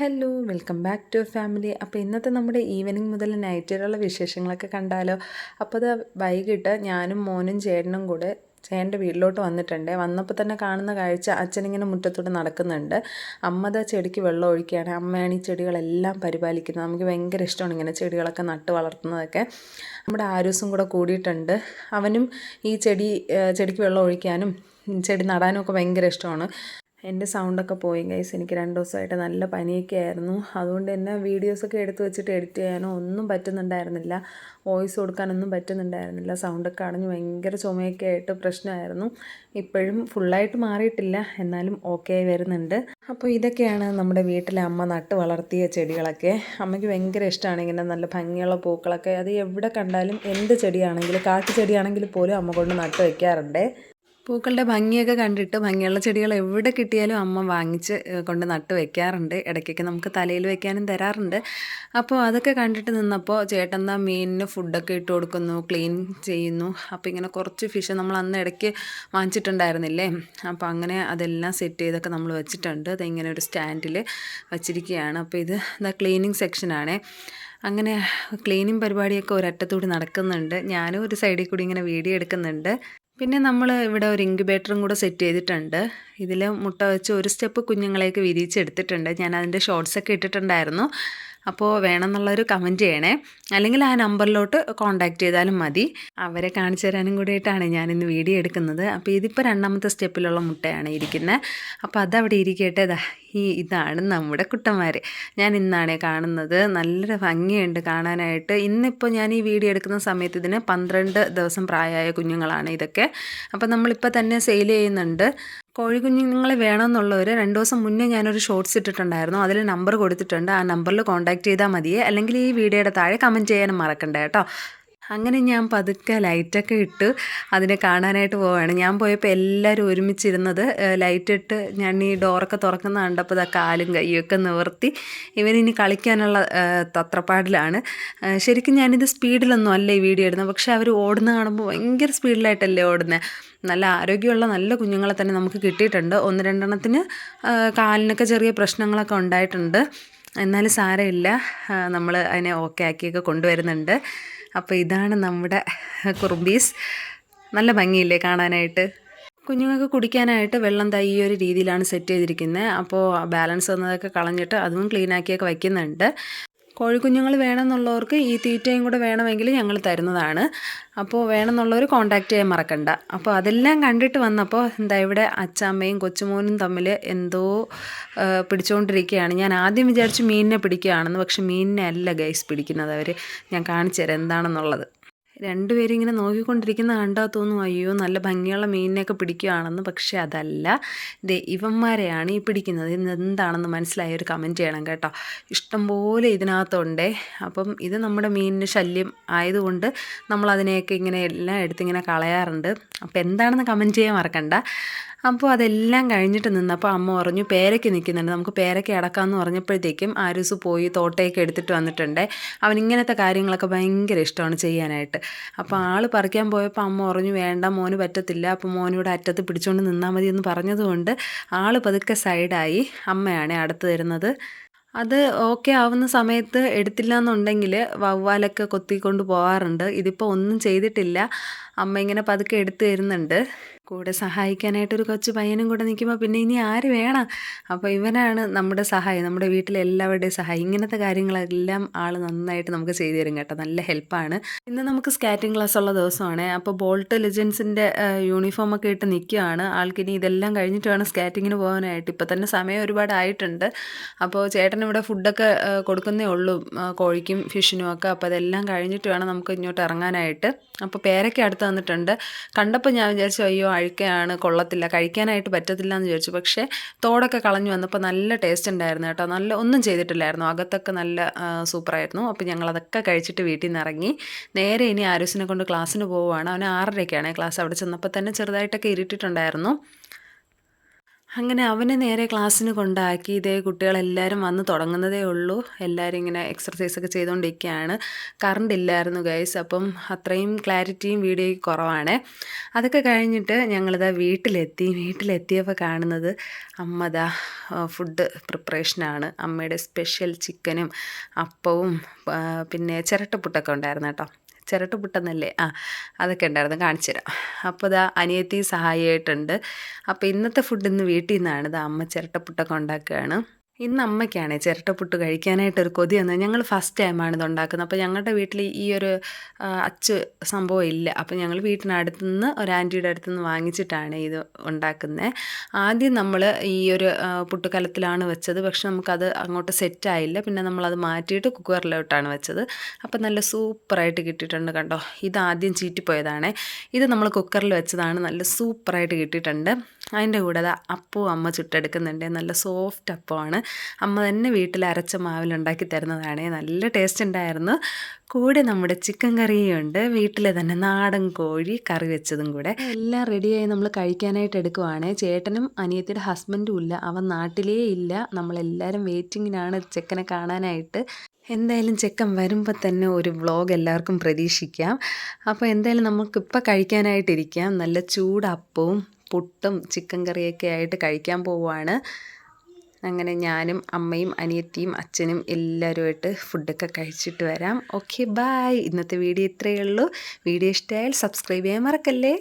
Hello welcome back to family. അപ്പോൾ ഇന്നത്തെ നമ്മുടെ ഈവനിങ് മുതൽ നൈറ്റ് വരെയുള്ള വിശേഷങ്ങളൊക്കെ കണ്ടാലോ? അപ്പോൾ അത് വൈകിട്ട് ഞാനും മോനും ചേട്ടനും കൂടെ ചേട്ടന്റെ വീട്ടിലോട്ട് വന്നിട്ടുണ്ട്. വന്നപ്പോൾ തന്നെ കാണുന്ന കാഴ്ച അച്ഛനിങ്ങനെ മുറ്റത്തോട്ട് നടക്കുന്നുണ്ട്. അമ്മ ചെടിക്ക് വെള്ളം ഒഴിക്കുകയാണ്. അമ്മയാണ് ഈ ചെടികളെല്ലാം പരിപാലിക്കുന്നത്. നമുക്ക് ഭയങ്കര ഇഷ്ടമാണ് ഇങ്ങനെ ചെടികളൊക്കെ നട്ട് വളർത്തുന്നതൊക്കെ. നമ്മുടെ ആരൂസും കൂടെ കൂടിയിട്ടുണ്ട്. അവനും ഈ ചെടി ചെടിക്ക് വെള്ളം ഒഴിക്കാനും ചെടി നടാനും ഒക്കെ ഭയങ്കര ഇഷ്ടമാണ്. എന്റെ സൗണ്ടൊക്കെ പോയി ഗൈസ്. എനിക്ക് രണ്ട് ദിവസമായിട്ട് നല്ല പനിയൊക്കെ ആയിരുന്നു. അതുകൊണ്ട് തന്നെ വീഡിയോസൊക്കെ എടുത്തു വെച്ചിട്ട് എഡിറ്റ് ചെയ്യാനോ ഒന്നും പറ്റുന്നുണ്ടായിരുന്നില്ല. വോയിസ് കൊടുക്കാനൊന്നും പറ്റുന്നുണ്ടായിരുന്നില്ല. സൗണ്ടൊക്കെ അടഞ്ഞ് ഭയങ്കര ചുമയൊക്കെ ആയിട്ട് പ്രശ്നമായിരുന്നു. ഇപ്പോഴും ഫുള്ളായിട്ട് മാറിയിട്ടില്ല. എന്നാലും ഓക്കെ വരുന്നുണ്ട്. അപ്പോൾ ഇതൊക്കെയാണ് നമ്മുടെ വീട്ടിലെ അമ്മ നട്ട് വളർത്തിയ ചെടികളൊക്കെ. അമ്മയ്ക്ക് ഭയങ്കര ഇഷ്ടമാണ് ഇങ്ങനെ നല്ല ഭംഗിയുള്ള പൂക്കളൊക്കെ. അത് എവിടെ കണ്ടാലും എന്ത് ചെടിയാണെങ്കിലും കാട്ടു ചെടിയാണെങ്കിൽ പോലും അമ്മ കൊണ്ട് നട്ട് വയ്ക്കാറുണ്ട് പൂക്കളുടെ ഭംഗിയൊക്കെ കണ്ടിട്ട് ഭംഗിയുള്ള ചെടികൾ എവിടെ കിട്ടിയാലും അമ്മ വാങ്ങിച്ച് കൊണ്ട് നട്ട് വെക്കാറുണ്ട്. ഇടയ്ക്കൊക്കെ നമുക്ക് തലയിൽ വെക്കാനും തരാറുണ്ട്. അപ്പോൾ അതൊക്കെ കണ്ടിട്ട് നിന്നപ്പോൾ ചേട്ടൻ താ മീനിന് ഫുഡൊക്കെ ഇട്ട് കൊടുക്കുന്നു ക്ലീൻ ചെയ്യുന്നു. അപ്പോൾ ഇങ്ങനെ കുറച്ച് ഫിഷ് നമ്മൾ അന്ന് ഇടയ്ക്ക് വാങ്ങിച്ചിട്ടുണ്ടായിരുന്നില്ലേ? അപ്പോൾ അങ്ങനെ അതെല്ലാം സെറ്റ് ചെയ്തൊക്കെ നമ്മൾ വെച്ചിട്ടുണ്ട്. അത് ഇങ്ങനെ ഒരു സ്റ്റാൻഡിൽ വച്ചിരിക്കുകയാണ്. അപ്പോൾ ഇത് ദാ ക്ലീനിങ് സെക്ഷനാണേ. അങ്ങനെ ക്ലീനിങ് പരിപാടിയൊക്കെ ഒരറ്റത്തൂടി നടക്കുന്നുണ്ട്. ഞാനും ഒരു സൈഡിൽ കൂടി ഇങ്ങനെ വീഡിയോ എടുക്കുന്നുണ്ട്. പിന്നെ നമ്മൾ ഇവിടെ ഒരു ഇൻക്യുബേറ്ററും കൂടെ സെറ്റ് ചെയ്തിട്ടുണ്ട്. ഇതിൽ മുട്ട വെച്ച് ഒരു സ്റ്റെപ്പ് കുഞ്ഞുങ്ങളെയൊക്കെ വിരിയിച്ചെടുത്തിട്ടുണ്ട്. ഞാൻ അതിന്റെ ഷോർട്സൊക്കെ ഇട്ടിട്ടുണ്ടായിരുന്നു. അപ്പോൾ വേണമെന്നുള്ളൊരു കമന്റ് ചെയ്യണേ. അല്ലെങ്കിൽ ആ നമ്പറിലോട്ട് കോൺടാക്റ്റ് ചെയ്താലും മതി. അവരെ കാണിച്ചു തരാനും കൂടിയിട്ടാണ് ഞാനിന്ന് വീഡിയോ എടുക്കുന്നത്. അപ്പോൾ ഇതിപ്പോൾ രണ്ടാമത്തെ സ്റ്റെപ്പിലുള്ള മുട്ടയാണ് ഇരിക്കുന്നത് അപ്പോൾ അതവിടെ ഇരിക്കട്ടെ. ഈ ഇതാണ് നമ്മുടെ കുട്ടന്മാർ ഞാൻ ഇന്നാണ് കാണുന്നത്. നല്ലൊരു ഭംഗിയുണ്ട് കാണാനായിട്ട്. ഇന്നിപ്പോൾ ഞാൻ ഈ വീഡിയോ എടുക്കുന്ന സമയത്ത് ഇതിന് പന്ത്രണ്ട് ദിവസം പ്രായമായ കുഞ്ഞുങ്ങളാണ് ഇതൊക്കെ. അപ്പോൾ നമ്മളിപ്പോൾ തന്നെ സെയിൽ ചെയ്യുന്നുണ്ട്. കോഴി കുഞ്ഞുങ്ങളെ വേണമെന്നുള്ളവർ രണ്ട് ദിവസം മുന്നേ ഞാനൊരു ഷോർട്സ് ഇട്ടിട്ടുണ്ടായിരുന്നു. അതിൽ നമ്പർ കൊടുത്തിട്ടുണ്ട്. ആ നമ്പറിൽ കോൺടാക്ട് ചെയ്താൽ മതിയേ. അല്ലെങ്കിൽ ഈ വീഡിയോയുടെ താഴെ കമന്റ് ചെയ്യാനും മറക്കണ്ട കേട്ടോ. അങ്ങനെ ഞാൻ പതുക്കെ ലൈറ്റൊക്കെ ഇട്ട് അതിനെ കാണാനായിട്ട് പോവുകയാണ് ഞാൻ പോയപ്പോൾ എല്ലാവരും ഒരുമിച്ചിരുന്നത് ലൈറ്റിട്ട് ഞാൻ ഈ ഡോറൊക്കെ തുറക്കുന്ന കണ്ടപ്പോൾ ഇതാ കാലും കൈയൊക്കെ നിവർത്തി ഇവനിനി കളിക്കാനുള്ള തത്രപ്പാടിലാണ്. ശരിക്കും ഞാനിത് സ്പീഡിലൊന്നും അല്ല ഈ വീഡിയോ ഇടുന്നത്. പക്ഷേ അവർ ഓടുന്ന കാണുമ്പോൾ ഭയങ്കര സ്പീഡിലായിട്ടല്ലേ ഓടുന്നത് നല്ല ആരോഗ്യമുള്ള നല്ല കുഞ്ഞുങ്ങളെ തന്നെ നമുക്ക് കിട്ടിയിട്ടുണ്ട്. ഒന്ന് രണ്ടെണ്ണത്തിന് കാലിനൊക്കെ ചെറിയ പ്രശ്നങ്ങളൊക്കെ ഉണ്ടായിട്ടുണ്ട്. എന്നാലും സാരമില്ല. നമ്മൾ അതിനെ ഓക്കെ ആക്കിയൊക്കെ കൊണ്ടുവരുന്നുണ്ട്. അപ്പോൾ ഇതാണ് നമ്മുടെ കുറുമ്പീസ്. നല്ല ഭംഗിയില്ലേ കാണാനായിട്ട്? കുഞ്ഞുങ്ങൾക്ക് കുടിക്കാനായിട്ട് വെള്ളം തൈ ഈ ഒരു രീതിയിലാണ് സെറ്റ് ചെയ്തിരിക്കുന്നത് അപ്പോൾ ബാലൻസ് വന്നതൊക്കെ കളഞ്ഞിട്ട് അതും ക്ലീനാക്കിയൊക്കെ വയ്ക്കുന്നുണ്ട് കോഴിക്കുഞ്ഞുങ്ങൾ വേണമെന്നുള്ളവർക്ക് ഈ തീറ്റയും കൂടെ വേണമെങ്കിൽ ഞങ്ങൾ തരുന്നതാണ്. അപ്പോൾ വേണമെന്നുള്ളവർ കോൺടാക്റ്റ് ചെയ്യാൻ മറക്കണ്ട. അപ്പോൾ അതെല്ലാം കണ്ടിട്ട് വന്നപ്പോൾ എന്താ ഇവിടെ അച്ചാമ്മയും കൊച്ചുമോനും തമ്മിൽ എന്തോ പിടിച്ചുകൊണ്ടിരിക്കുകയാണ് ഞാൻ ആദ്യം വിചാരിച്ചു മീനിനെ പിടിക്കുകയാണെന്ന് പക്ഷെ മീനിനെ അല്ല ഗൈസ് പിടിക്കുന്നത് അവർ ഞാൻ കാണിച്ചു തരാം എന്താണെന്നുള്ളത്. രണ്ടുപേരും ഇങ്ങനെ നോക്കിക്കൊണ്ടിരിക്കുന്ന കണ്ടാൽ തോന്നും അയ്യോ നല്ല ഭംഗിയുള്ള മീനിനെയൊക്കെ പിടിക്കുകയാണെന്ന് പക്ഷേ അതല്ല. ദേ ഇവന്മാരെയാണ് ഈ പിടിക്കുന്നത്. എന്താണെന്ന് മനസ്സിലായ ഒരു കമന്റ് ചെയ്യണം കേട്ടോ. ഇഷ്ടംപോലെ ഇതിനകത്തുണ്ടേ. അപ്പം ഇത് നമ്മുടെ മീനിന് ശല്യം ആയതുകൊണ്ട് നമ്മളതിനെയൊക്കെ ഇങ്ങനെ എല്ലാം എടുത്തിങ്ങനെ കളയാറുണ്ട്. അപ്പോൾ എന്താണെന്ന് കമന്റ് ചെയ്യാൻ മറക്കണ്ട. അപ്പോൾ അതെല്ലാം കഴിഞ്ഞിട്ട് നിന്നപ്പോൾ അമ്മ പറഞ്ഞു പേരയ്ക്ക് നിൽക്കുന്നുണ്ട്. നമുക്ക് പേരയ്ക്ക് അടക്കാമെന്ന് പറഞ്ഞപ്പോഴത്തേക്കും ആരൂസ് പോയി തോട്ടയൊക്കെ എടുത്തിട്ട് വന്നിട്ടുണ്ട്. അവൻ ഇങ്ങനത്തെ കാര്യങ്ങളൊക്കെ ഭയങ്കര ഇഷ്ടമാണ് ചെയ്യാനായിട്ട്. അപ്പോൾ ആൾ പറിക്കാൻ പോയപ്പോൾ അമ്മ പറഞ്ഞു വേണ്ട മോന് പറ്റത്തില്ല. അപ്പോൾ മോനിവിടെ അറ്റത്ത് പിടിച്ചുകൊണ്ട് നിന്നാൽ മതി എന്ന് പറഞ്ഞതുകൊണ്ട് ആൾ പതുക്കെ സൈഡായി അമ്മയാണ് അടുത്ത് തരുന്നത്. അത് ഓക്കെ ആവുന്ന സമയത്ത് എടുത്തില്ല എന്നുണ്ടെങ്കിൽ വവ്വാലൊക്കെ കൊത്തിക്കൊണ്ട് പോകാറുണ്ട് ഇതിപ്പോൾ ഒന്നും ചെയ്തിട്ടില്ല. അമ്മ ഇങ്ങനെ പതുക്കെ എടുത്തു തരുന്നുണ്ട്. കൂടെ സഹായിക്കാനായിട്ടൊരു കൊച്ച് പയ്യനും കൂടെ നിൽക്കുമ്പോൾ പിന്നെ ഇനി ആര് വേണം? അപ്പോൾ ഇവനാണ് നമ്മുടെ സഹായം നമ്മുടെ വീട്ടിലെ എല്ലാവരുടെയും സഹായം. ഇങ്ങനത്തെ കാര്യങ്ങളെല്ലാം ആൾ നന്നായിട്ട് നമുക്ക് ചെയ്തു തരും കേട്ടോ. നല്ല ഹെൽപ്പാണ്. ഇന്ന് നമുക്ക് സ്കാറ്റിംഗ് ക്ലാസ് ഉള്ള ദിവസമാണ്. അപ്പോൾ ബോൾട്ട് ലെജൻസിന്റെ യൂണിഫോം ഒക്കെ ഇട്ട് നിൽക്കുകയാണ് ആൾക്കിനി ഇതെല്ലാം കഴിഞ്ഞിട്ട് വേണം സ്കാറ്റിങ്ങിന് പോകാനായിട്ട്. ഇപ്പോൾ തന്നെ സമയം ഒരുപാട് ആയിട്ടുണ്ട് അപ്പോൾ ചേട്ടൻ ഇവിടെ ഫുഡൊക്കെ കൊടുക്കുന്നേ ഉള്ളൂ. കോഴിക്കും ഫിഷിനും ഒക്കെ. അപ്പോൾ അതെല്ലാം കഴിഞ്ഞിട്ട് വേണം നമുക്ക് ഇങ്ങോട്ട് ഇറങ്ങാനായിട്ട്. അപ്പോൾ പേരൊക്കെ അടുത്ത് വന്നിട്ടുണ്ട്. കണ്ടപ്പോൾ ഞാൻ വിചാരിച്ചു അയ്യോ അഴുക്കയാണ് കൊള്ളത്തില്ല കഴിക്കാനായിട്ട് പറ്റത്തില്ല എന്ന് വിചാരിച്ചു. പക്ഷേ തോടൊക്കെ കളഞ്ഞു വന്നപ്പോൾ നല്ല ടേസ്റ്റ് ഉണ്ടായിരുന്നു കേട്ടോ. നല്ല ഒന്നും ചെയ്തിട്ടില്ലായിരുന്നു. അകത്തൊക്കെ നല്ല സൂപ്പറായിരുന്നു അപ്പോൾ ഞങ്ങളതൊക്കെ കഴിച്ചിട്ട് വീട്ടിൽ നിന്ന് ഇറങ്ങി നേരെ ഇനി ആരോസിനെ കൊണ്ട് ക്ലാസ്സിന് പോവുകയാണ് അവന് ആറരയ്ക്കാണ്. ക്ലാസ് അവിടെ ചെന്നപ്പോൾ തന്നെ ചെറുതായിട്ടൊക്കെ ഇരുട്ടിട്ടുണ്ടായിരുന്നു. അങ്ങനെ അവനെ നേരെ ക്ലാസ്സിന് കൊണ്ടാക്കി. ഇതേ കുട്ടികളെല്ലാവരും വന്ന് തുടങ്ങുന്നതേ ഉള്ളൂ. എല്ലാവരും ഇങ്ങനെ എക്സർസൈസ് ഒക്കെ ചെയ്തുകൊണ്ടിരിക്കുകയാണ് കറണ്ട് ഇല്ലായിരുന്നു ഗൈസ് അപ്പം അത്രയും ക്ലാരിറ്റിയും വീഡിയോയ്ക്ക് കുറവാണ്. അതൊക്കെ കഴിഞ്ഞിട്ട് ഞങ്ങളിതാ വീട്ടിലെത്തി. വീട്ടിലെത്തിയപ്പോൾ കാണുന്നത് അമ്മതാ ഫുഡ് പ്രിപ്പറേഷനാണ് അമ്മയുടെ സ്പെഷ്യൽ ചിക്കനും അപ്പവും പിന്നെ ചിരട്ടപ്പുട്ടൊക്കെ ഉണ്ടായിരുന്നു കേട്ടോ. ചിരട്ട പൊട്ടുന്നല്ലേ? ആ അതൊക്കെ ഉണ്ടായിരുന്നു. കാണിച്ചു തരാം. അപ്പോൾ ഇതാ അനിയത്തി സഹായിയായിട്ടുണ്ട്. അപ്പോൾ ഇന്നത്തെ ഫുഡ് ഇന്ന് വീട്ടിൽ നിന്നാണ് ഇതാ അമ്മ ചിരട്ടപ്പുട്ടൊക്കെ ഉണ്ടാക്കുകയാണ്. ഇന്ന് അമ്മയ്ക്കാണ് ചിരട്ടപ്പുട്ട് കഴിക്കാനായിട്ട് ഒരു കൊതി വന്നത്. ഞങ്ങൾ ഫസ്റ്റ് ടൈമാണ് ഇത് ഉണ്ടാക്കുന്നത്. അപ്പോൾ ഞങ്ങളുടെ വീട്ടിൽ ഈ ഒരു അച്ച് സംഭവം ഇല്ല. അപ്പോൾ ഞങ്ങൾ വീട്ടിനടുത്തു നിന്ന് ഒരു ആന്റിയുടെ അടുത്ത് നിന്ന് വാങ്ങിച്ചിട്ടാണ് ഇത് ഉണ്ടാക്കുന്നത് ആദ്യം നമ്മൾ ഈ ഒരു പുട്ടുകലത്തിലാണ് വെച്ചത്. പക്ഷെ നമുക്കത് അങ്ങോട്ട് സെറ്റായില്ല പിന്നെ നമ്മളത് മാറ്റിയിട്ട് കുക്കറിലോട്ടാണ് വെച്ചത്. അപ്പോൾ നല്ല സൂപ്പറായിട്ട് കിട്ടിയിട്ടുണ്ട് കണ്ടോ. ഇത് ആദ്യം ചീറ്റിപ്പോയതാണ്. ഇത് നമ്മൾ കുക്കറിൽ വെച്ചതാണ് നല്ല സൂപ്പറായിട്ട് കിട്ടിയിട്ടുണ്ട്. അതിന്റെ കൂടെ അത് അപ്പവും അമ്മ ചുട്ടെടുക്കുന്നുണ്ട്. നല്ല സോഫ്റ്റ് അപ്പമാണ്. അമ്മ തന്നെ വീട്ടിൽ അരച്ച മാവിലുണ്ടാക്കി തരുന്നതാണ്. നല്ല ടേസ്റ്റ് ഉണ്ടായിരുന്നു. കൂടെ നമ്മുടെ ചിക്കൻ കറിയും ഉണ്ട് വീട്ടിലെ തന്നെ നാടൻ കോഴി കറി വെച്ചതും കൂടെ. എല്ലാം റെഡിയായി നമ്മൾ കഴിക്കാനായിട്ട് എടുക്കുവാണ്. ചേട്ടനും അനിയത്തിയുടെ ഹസ്ബൻഡും ഇല്ല. അവൻ നാട്ടിലേ ഇല്ല. നമ്മളെല്ലാവരും വെയിറ്റിങ്ങിനാണ് ചെക്കനെ കാണാനായിട്ട്. എന്തായാലും ചെക്കൻ വരുമ്പോൾ തന്നെ ഒരു വ്ളോഗ് എല്ലാവർക്കും പ്രതീക്ഷിക്കാം. അപ്പോൾ എന്തായാലും നമുക്കിപ്പോൾ കഴിക്കാനായിട്ടിരിക്കാം. നല്ല ചൂടപ്പവും പുട്ടും ചിക്കൻ കറിയൊക്കെ ആയിട്ട് കഴിക്കാൻ പോവുകയാണ് അങ്ങനെ ഞാനും അമ്മയും അനിയത്തിയും അച്ഛനും എല്ലാവരുമായിട്ട് ഫുഡൊക്കെ കഴിച്ചിട്ട് വരാം. ഓക്കെ ബായ് ഇന്നത്തെ വീഡിയോ ഇത്രയേ ഉള്ളൂ. വീഡിയോ ഇഷ്ടമായാൽ സബ്സ്ക്രൈബ് ചെയ്യാൻ മറക്കല്ലേ?